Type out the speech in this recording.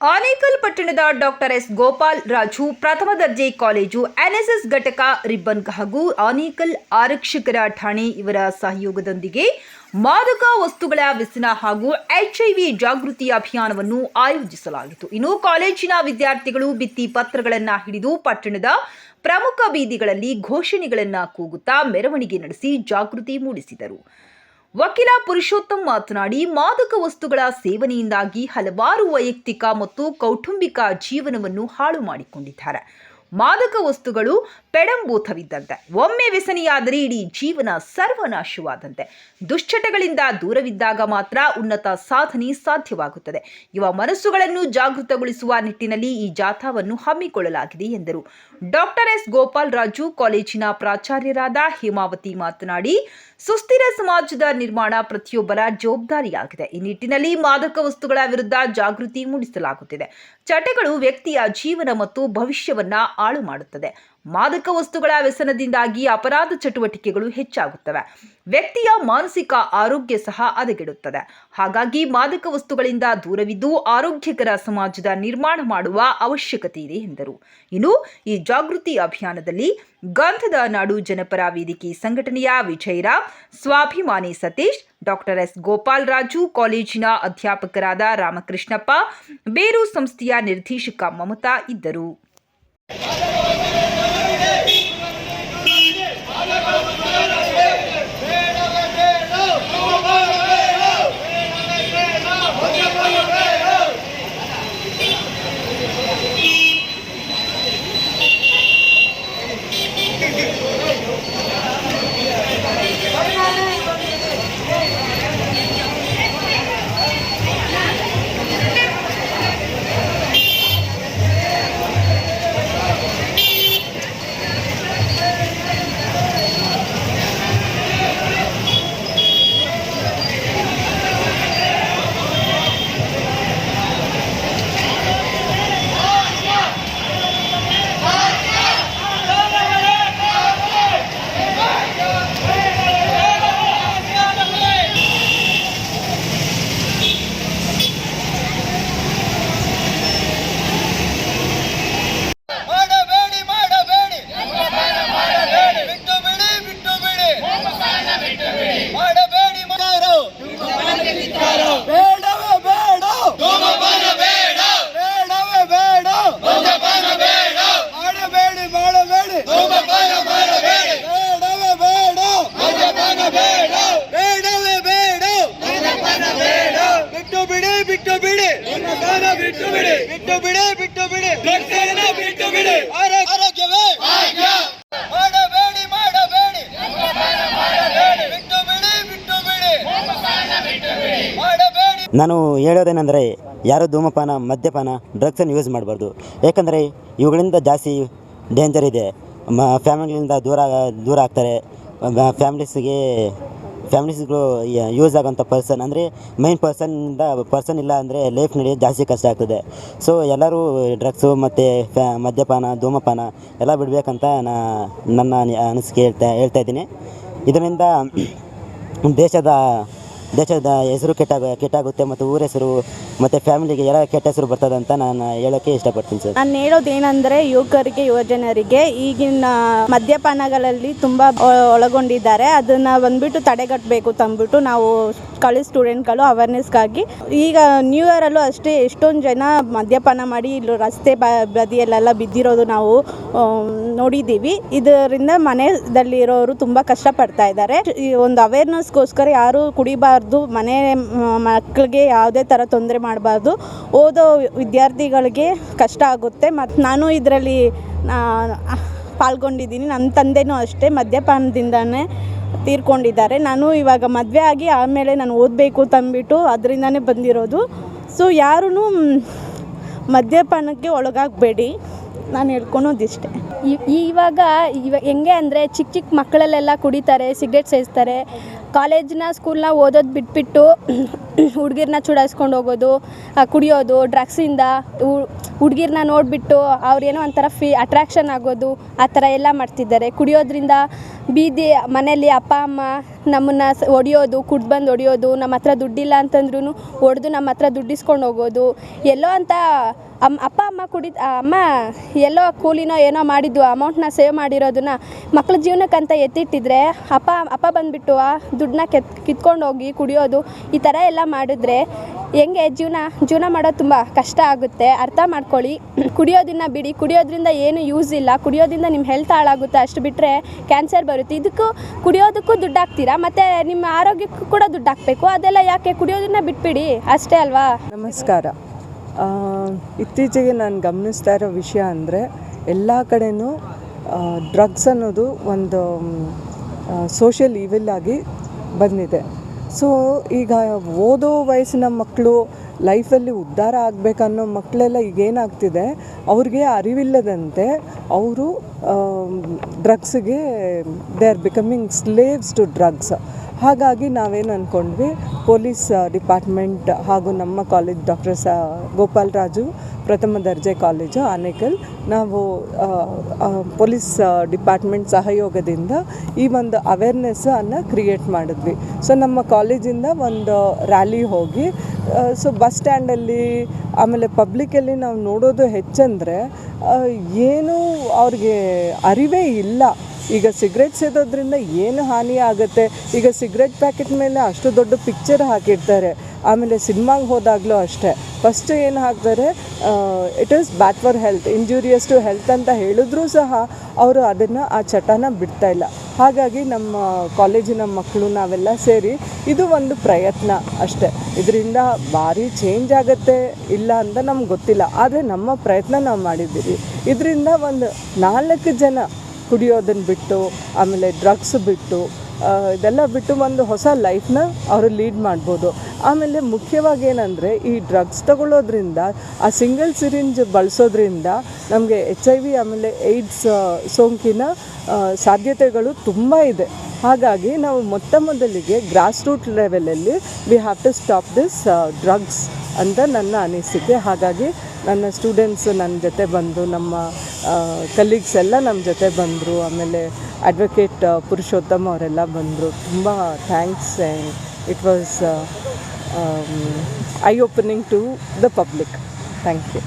ಆನೇಕಲ್ ಪಟ್ಟಣದ doctor S Gopal Raju ಪ್ರಥಮ ದರ್ಜೆ ಕಾಲೇಜು ಎನ್ಎಸ್ಎಸ್ ಘಟಕ ರಿಬ್ಬನ್ ಹಾಗೂ ಆನೇಕಲ್ ಆರಕ್ಷಕರ ಠಾಣೆ ಇವರ ಸಹಯೋಗದೊಂದಿಗೆ ಮಾದಕ ವಸ್ತುಗಳ ವ್ಯಸನ ಹಾಗೂ ಎಚ್ಐವಿ ಜಾಗೃತಿ ಅಭಿಯಾನವನ್ನು ಆಯೋಜಿಸಲಾಗಿತ್ತು. ಇನ್ನು ಕಾಲೇಜಿನ ವಿದ್ಯಾರ್ಥಿಗಳು ಭಿತ್ತಿ ಪತ್ರಗಳನ್ನು ಹಿಡಿದು ಪಟ್ಟಣದ ಪ್ರಮುಖ ಬೀದಿಗಳಲ್ಲಿ ಘೋಷಣೆಗಳನ್ನು ಕೂಗುತ್ತಾ ಮೆರವಣಿಗೆ ನಡೆಸಿ ಜಾಗೃತಿ ಮೂಡಿಸಿದರು. ವಕೀಲ ಪುರುಷೋತ್ತಮ್ ಮಾತನಾಡಿ, ಮಾದಕ ವಸ್ತುಗಳ ಸೇವನೆಯಿಂದಾಗಿ ಹಲವಾರು ವೈಯಕ್ತಿಕ ಮತ್ತು ಕೌಟುಂಬಿಕ ಜೀವನವನ್ನು ಹಾಳು ಮಾಡಿಕೊಂಡಿದ್ದಾರೆ. ಮಾದಕ ವಸ್ತುಗಳು ಪೆಡಂಬೂತವಿದ್ದಂತೆ ಒಮ್ಮೆ ವ್ಯಸನಿಯಾದರೆ ಇಡೀ ಜೀವನ ಸರ್ವನಾಶವಾದಂತೆ. ದುಶ್ಚಟಗಳಿಂದ ದೂರವಿದ್ದಾಗ ಮಾತ್ರ ಉನ್ನತ ಸಾಧನೆ ಸಾಧ್ಯವಾಗುತ್ತದೆ. ಯುವ ಮನಸ್ಸುಗಳನ್ನು ಜಾಗೃತಗೊಳಿಸುವ ನಿಟ್ಟಿನಲ್ಲಿ ಈ ಜಾಥಾವನ್ನು ಹಮ್ಮಿಕೊಳ್ಳಲಾಗಿದೆ ಎಂದರು. ಡಾಕ್ಟರ್ ಎಸ್ ಗೋಪಾಲ್ ರಾಜು ಕಾಲೇಜಿನ ಪ್ರಾಚಾರ್ಯರಾದ ಹೇಮಾವತಿ ಮಾತನಾಡಿ, ಸುಸ್ಥಿರ ಸಮಾಜದ ನಿರ್ಮಾಣ ಪ್ರತಿಯೊಬ್ಬರ ಜವಾಬ್ದಾರಿಯಾಗಿದೆ. ಈ ನಿಟ್ಟಿನಲ್ಲಿ ಮಾದಕ ವಸ್ತುಗಳ ವಿರುದ್ಧ ಜಾಗೃತಿ ಮೂಡಿಸಲಾಗುತ್ತಿದೆ. ಚಟಗಳು ವ್ಯಕ್ತಿಯ ಜೀವನ ಮತ್ತು ಭವಿಷ್ಯವನ್ನ ಹಾಳು ಮಾಡುತ್ತದೆ. ಮಾದಕ ವಸ್ತುಗಳ ವ್ಯಸನದಿಂದಾಗಿ ಅಪರಾಧ ಚಟುವಟಿಕೆಗಳು ಹೆಚ್ಚಾಗುತ್ತವೆ. ವ್ಯಕ್ತಿಯ ಮಾನಸಿಕ ಆರೋಗ್ಯ ಸಹ ಹದಗೆಡುತ್ತದೆ. ಹಾಗಾಗಿ ಮಾದಕ ವಸ್ತುಗಳಿಂದ ದೂರವಿದ್ದು ಆರೋಗ್ಯಕರ ಸಮಾಜದ ನಿರ್ಮಾಣ ಮಾಡುವ ಅವಶ್ಯಕತೆ ಇದೆ ಎಂದರು. ಇನ್ನು ಈ ಜಾಗೃತಿ ಅಭಿಯಾನದಲ್ಲಿ ಗಂಧದ ನಾಡು ಜನಪರ ವೇದಿಕೆ ಸಂಘಟನೆಯ ವಿಜಯರಾವ್ ಸ್ವಾಭಿಮಾನಿ ಸತೀಶ್, ಡಾಕ್ಟರ್ ಎಸ್ ಗೋಪಾಲ್ ರಾಜು, ಕಾಲೇಜಿನ ಅಧ್ಯಾಪಕರಾದ ರಾಮಕೃಷ್ಣಪ್ಪ, ಬೇರು ಸಂಸ್ಥೆಯ ನಿರ್ದೇಶಕ ಮಮತಾ ಇದ್ದರು. ನಾನು ಹೇಳೋದೇನೆಂದರೆ, ಯಾರು ಧೂಮಪಾನ, ಮದ್ಯಪಾನ ಡ್ರಗ್ಸನ್ನು ಯೂಸ್ ಮಾಡಬಾರ್ದು. ಯಾಕಂದರೆ, ಇವುಗಳಿಂದ ಜಾಸ್ತಿ ಡೇಂಜರ್ ಇದೆ. ಮ ಫ್ಯಾಮಿಲಿಯಿಂದ ದೂರ ದೂರ ಆಗ್ತಾರೆ. ಫ್ಯಾಮಿಲೀಸ್ಗೆ ಫ್ಯಾಮಿಲೀಸ್ಗಳು ಯೂಸ್ ಆಗೋಂಥ ಪರ್ಸನ್ ಅಂದರೆ ಮೈನ್ ಪರ್ಸನ್ನಿಂದ ಪರ್ಸನ್ ಇಲ್ಲ ಅಂದರೆ ಲೈಫ್ ನಡೆಯೋದು ಜಾಸ್ತಿ ಕಷ್ಟ ಆಗ್ತದೆ. ಸೊ ಎಲ್ಲರೂ ಡ್ರಗ್ಸು ಮತ್ತು ಫ್ಯಾ ಮದ್ಯಪಾನ, ಧೂಮಪಾನ ಎಲ್ಲ ಬಿಡಬೇಕಂತ ನಾ, ನನ್ನ ಅನಿ- ಅನಿಸಿಕೆ ಹೇಳ್ತಾ ಹೇಳ್ತಾ ಇದ್ದೀನಿ. ಇದರಿಂದ ದೇಶದ ದೇಶದ ಹೆಸರು ಕೆಟ್ಟಾಗ, ಕೆಟ್ಟಾಗುತ್ತೆ ಮತ್ತು ಊರ ಹೆಸರು ಮತ್ತು ಫ್ಯಾಮಿಲಿಗೆ ಎಲ್ಲ ಕೆಟ್ಟ ಹೆಸರು ಬರ್ತದೆ ಅಂತ ನಾನು ಹೇಳೋಕ್ಕೆ ಇಷ್ಟಪಡ್ತೀನಿ ಸರ್. ನಾನು ಹೇಳೋದೇನೆಂದರೆ ಯುವಕರಿಗೆ, ಯುವಜನರಿಗೆ ಈಗಿನ ಮದ್ಯಪಾನಗಳಲ್ಲಿ ತುಂಬ ಒಳಗೊಂಡಿದ್ದಾರೆ. ಅದನ್ನು ಬಂದ್ಬಿಟ್ಟು ತಡೆಗಟ್ಟಬೇಕು ತಂದ್ಬಿಟ್ಟು ನಾವು ಕಾಲೇಜ್ ಸ್ಟೂಡೆಂಟ್ಗಳು ಅವೇರ್ನೆಸ್ಗಾಗಿ ಈಗ ನ್ಯೂ ಇಯರಲ್ಲೂ ಅಷ್ಟೇ ಎಷ್ಟೊಂದು ಜನ ಮದ್ಯಪಾನ ಮಾಡಿ ಇಲ್ಲಿ ರಸ್ತೆ ಬ, ಬದಿಯಲ್ಲೆಲ್ಲ ಬಿದ್ದಿರೋದು ನಾವು ನೋಡಿದ್ದೀವಿ. ಇದರಿಂದ ಮನೆಯಲ್ಲಿರೋರು ತುಂಬ ಕಷ್ಟಪಡ್ತಾ ಇದ್ದಾರೆ. ಈ ಒಂದು ಅವೇರ್ನೆಸ್ಗೋಸ್ಕರ ಯಾರೂ ಕುಡಿಬಾರ್ದು, ಮನೆ ಮಕ್ಕಳಿಗೆ ಯಾವುದೇ ಥರ ತೊಂದರೆ ಮಾಡಬಾರ್ದು. ಓದೋ ವಿದ್ಯಾರ್ಥಿಗಳಿಗೆ ಕಷ್ಟ ಆಗುತ್ತೆ. ಮತ್ತು ನಾನು ಇದರಲ್ಲಿ ಪಾಲ್ಗೊಂಡಿದ್ದೀನಿ. ನನ್ನ ತಂದೆನೂ ಅಷ್ಟೇ ಮದ್ಯಪಾನದಿಂದನೇ ತೀರ್ಕೊಂಡಿದ್ದಾರೆ. ನಾನು ಇವಾಗ ಮದುವೆ ಆಗಿ ಆಮೇಲೆ ನಾನು ಓದಬೇಕು ತಂದ್ಬಿಟ್ಟು ಅದರಿಂದನೇ ಬಂದಿರೋದು. ಸೊ ಯಾರೂ ಮದ್ಯಪಾನಕ್ಕೆ ಒಳಗಾಗಬೇಡಿ. ನಾನು ಹೇಳ್ಕೊಳೋದಿಷ್ಟೇ. ಇವಾಗ ಇವ, ಹೆಂಗೆ ಅಂದರೆ ಚಿಕ್ಕ ಚಿಕ್ಕ ಮಕ್ಕಳಲ್ಲೆಲ್ಲ ಕುಡಿತಾರೆ, ಸಿಗರೇಟ್ ಸೇವಿಸ್ತಾರೆ ಕಾಲೇಜ್ನ ಸ್ಕೂಲ್ನ ಓದೋದು ಬಿಟ್ಬಿಟ್ಟು ಹುಡುಗಿರ್ನ ಚುಡಾಯಿಸ್ಕೊಂಡು ಹೋಗೋದು ಕುಡಿಯೋದು, ಡ್ರಗ್ಸಿಂದ ಹುಡುಗಿರ್ನ ನೋಡಿಬಿಟ್ಟು ಅವ್ರೇನೋ ಒಂಥರ ಫೀ, ಅಟ್ರಾಕ್ಷನ್ ಆಗೋದು, ಆ ಥರ ಎಲ್ಲ ಮಾಡ್ತಿದ್ದಾರೆ. ಕುಡಿಯೋದ್ರಿಂದ ಬೀದಿ ಮನೆಯಲ್ಲಿ ಅಪ್ಪ, ಅಮ್ಮ ನಮ್ಮನ್ನು ಹೊಡಿಯೋದು ಕುಡ್ದು ಬಂದು ಹೊಡಿಯೋದು ನಮ್ಮ ಹತ್ರ ದುಡ್ಡಿಲ್ಲ ಅಂತಂದ್ರೂ ಹೊಡೆದು ನಮ್ಮ ಹತ್ರ ದುಡ್ಡಿಸ್ಕೊಂಡು ಹೋಗೋದು. ಎಲ್ಲೋ ಅಂತ ಅಮ್ಮ ಅಪ್ಪ, ಅಮ್ಮ ಕುಡಿ ಅಮ್ಮ ಎಲ್ಲೋ ಕೂಲಿನೋ ಏನೋ ಮಾಡಿದ್ದು ಅಮೌಂಟ್ನ ಸೇವ್ ಮಾಡಿರೋದನ್ನ ಮಕ್ಳ ಜೀವನಕ್ಕಂತ ಎತ್ತಿಟ್ಟಿದ್ರೆ ಅಪ್ಪ ಅಪ್ಪ ಬಂದುಬಿಟ್ಟು ಆ ದುಡ್ಡನ್ನ ಕೆತ್ ಕಿತ್ಕೊಂಡು ಹೋಗಿ ಕುಡಿಯೋದು ಈ ಥರ ಎಲ್ಲ ಮಾಡಿದ್ರೆ ಹೆಂಗೆ ಜೀವನ ಜೀವನ ಮಾಡೋದು ತುಂಬ ಕಷ್ಟ ಆಗುತ್ತೆ. ಅರ್ಥ ಮಾಡ್ಕೊಳ್ಳಿ. ಕುಡಿಯೋದನ್ನ ಬಿಡಿ. ಕುಡಿಯೋದ್ರಿಂದ ಏನು ಯೂಸ್ ಇಲ್ಲ. ಕುಡಿಯೋದ್ರಿಂದ ನಿಮ್ಮ ಹೆಲ್ತ್ ಹಾಳಾಗುತ್ತೆ. ಅಷ್ಟು ಬಿಟ್ಟರೆ ಕ್ಯಾನ್ಸರ್ ಬರುತ್ತೆ. ಇದಕ್ಕೂ ಕುಡಿಯೋದಕ್ಕೂ ದುಡ್ಡು ಹಾಕ್ತೀರಾ? ಮತ್ತು ನಿಮ್ಮ ಆರೋಗ್ಯಕ್ಕೂ ಕೂಡ ದುಡ್ಡು ಹಾಕಬೇಕು. ಅದೆಲ್ಲ ಯಾಕೆ? ಕುಡಿಯೋದನ್ನ ಬಿಟ್ಬಿಡಿ. ಅಷ್ಟೇ ಅಲ್ವಾ? ನಮಸ್ಕಾರ. ಇತ್ತೀಚೆಗೆ ನಾನು ಗಮನಿಸ್ತಾ ಇರೋ ವಿಷಯ ಅಂದರೆ ಎಲ್ಲ ಕಡೆನೂ ಡ್ರಗ್ಸ್ ಅನ್ನೋದು ಒಂದು ಸೋಷಿಯಲ್ ಈವಿಲ್ ಆಗಿ ಬಂದಿದೆ. ಸೊ ಈಗ ಓದೋ ವಯಸ್ಸಿನ ಮಕ್ಕಳು ಲೈಫಲ್ಲಿ ಉದ್ಧಾರ ಆಗಬೇಕನ್ನೋ ಮಕ್ಕಳೆಲ್ಲ ಈಗ ಏನಾಗ್ತಿದೆ ಅವ್ರಿಗೆ ಅರಿವಿಲ್ಲದಂತೆ ಅವರು ಡ್ರಗ್ಸ್ಗೆ, they are becoming slaves to drugs. ಹಾಗಾಗಿ ನಾವೇನು ಅಂದ್ಕೊಂಡ್ವಿ ಪೊಲೀಸ್ ಡಿಪಾರ್ಟ್ಮೆಂಟ್ ಹಾಗೂ ನಮ್ಮ ಕಾಲೇಜ್ ಡಾಕ್ಟರ್ ಸ, ಗೋಪಾಲ್ ರಾಜು, ಪ್ರಥಮ ದರ್ಜೆ ಕಾಲೇಜು, ಆನೇಕಲ್, ನಾವು ಪೊಲೀಸ್ ಡಿಪಾರ್ಟ್ಮೆಂಟ್ ಸಹಯೋಗದಿಂದ ಈ ಒಂದು ಅವೇರ್ನೆಸ್ಸನ್ನು ಕ್ರಿಯೇಟ್ ಮಾಡಿದ್ವಿ. ಸೊ ನಮ್ಮ ಕಾಲೇಜಿಂದ ಒಂದು ರ್ಯಾಲಿ ಹೋಗಿ ಸೊ ಬಸ್ ಸ್ಟ್ಯಾಂಡಲ್ಲಿ ಆಮೇಲೆ ಪಬ್ಲಿಕಲ್ಲಿ ನಾವು ನೋಡೋದು ಹೆಚ್ಚಂದರೆ ಏನು ಅವ್ರಿಗೆ ಅರಿವೇ ಇಲ್ಲ. ಈಗ ಸಿಗ್ರೆಟ್ ಸೇದೋದ್ರಿಂದ ಏನು ಹಾನಿ ಆಗುತ್ತೆ? ಈಗ ಸಿಗ್ರೆಟ್ ಪ್ಯಾಕೆಟ್ ಮೇಲೆ ಅಷ್ಟು ದೊಡ್ಡ ಪಿಕ್ಚರ್ ಹಾಕಿರ್ತಾರೆ. ಆಮೇಲೆ ಸಿನಿಮಾಗೆ ಹೋದಾಗಲೂ ಅಷ್ಟೇ. ಫಸ್ಟ್ ಏನು ಹಾಕ್ತಾರೆ? It is bad for health injurious to health ಅಂತ ಹೇಳಿದ್ರೂ ಸಹ ಅವರು ಅದನ್ನು, ಆ ಚಟನ ಬಿಡ್ತಾ ಇಲ್ಲ. ಹಾಗಾಗಿ ನಮ್ಮ ಕಾಲೇಜಿನ ಮಕ್ಕಳು ನಾವೆಲ್ಲ ಸೇರಿ ಇದು ಒಂದು ಪ್ರಯತ್ನ ಅಷ್ಟೇ. ಇದರಿಂದ ಭಾರಿ ಚೇಂಜ್ ಆಗುತ್ತೆ ಇಲ್ಲ ಅಂತ ನಮ್ಗೆ ಗೊತ್ತಿಲ್ಲ. ಆದರೆ ನಮ್ಮ ಪ್ರಯತ್ನ ನಾವು ಮಾಡಿದ್ದೀವಿ. ಇದರಿಂದ ಒಂದು ನಾಲ್ಕು ಜನ ಕುಡಿಯೋದನ್ನು ಬಿಟ್ಟು, ಆಮೇಲೆ ಡ್ರಗ್ಸ್ ಬಿಟ್ಟು ಇದೆಲ್ಲ ಬಿಟ್ಟು ಒಂದು ಹೊಸ ಲೈಫ್ನ ಅವರು ಲೀಡ್ ಮಾಡ್ಬೋದು. ಆಮೇಲೆ ಮುಖ್ಯವಾಗಿ ಏನಂದರೆ ಈ ಡ್ರಗ್ಸ್ ತಗೊಳ್ಳೋದ್ರಿಂದ, ಆ ಸಿಂಗಲ್ ಸಿರಿಂಜ್ ಬಳಸೋದ್ರಿಂದ ನಮಗೆ ಎಚ್ ಐ ವಿ ಆಮೇಲೆ ಏಡ್ಸ್ ಸೋಂಕಿನ ಸಾಧ್ಯತೆಗಳು ತುಂಬ ಇದೆ. ಹಾಗಾಗಿ ನಾವು ಮೊತ್ತ ಮೊದಲಿಗೆ ಗ್ರಾಸ್ ರೂಟ್ ಲೆವೆಲಲ್ಲಿ we have to stop this drugs ಅಂತ ನನ್ನ ಅನಿಸಿಕೆ. ಹಾಗಾಗಿ ನನ್ನ ಸ್ಟೂಡೆಂಟ್ಸ್ ನನ್ನ ಜೊತೆ ಬಂದು, ನಮ್ಮ ಕಲೀಗ್ಸ್ ಎಲ್ಲ ನಮ್ಮ ಜೊತೆ ಬಂದರು. ಆಮೇಲೆ ಅಡ್ವೊಕೇಟ್ ಪುರುಷೋತ್ತಮ್ ಅವರೆಲ್ಲ ಬಂದರು. ತುಂಬ thanks and it was eye opening to the public thank you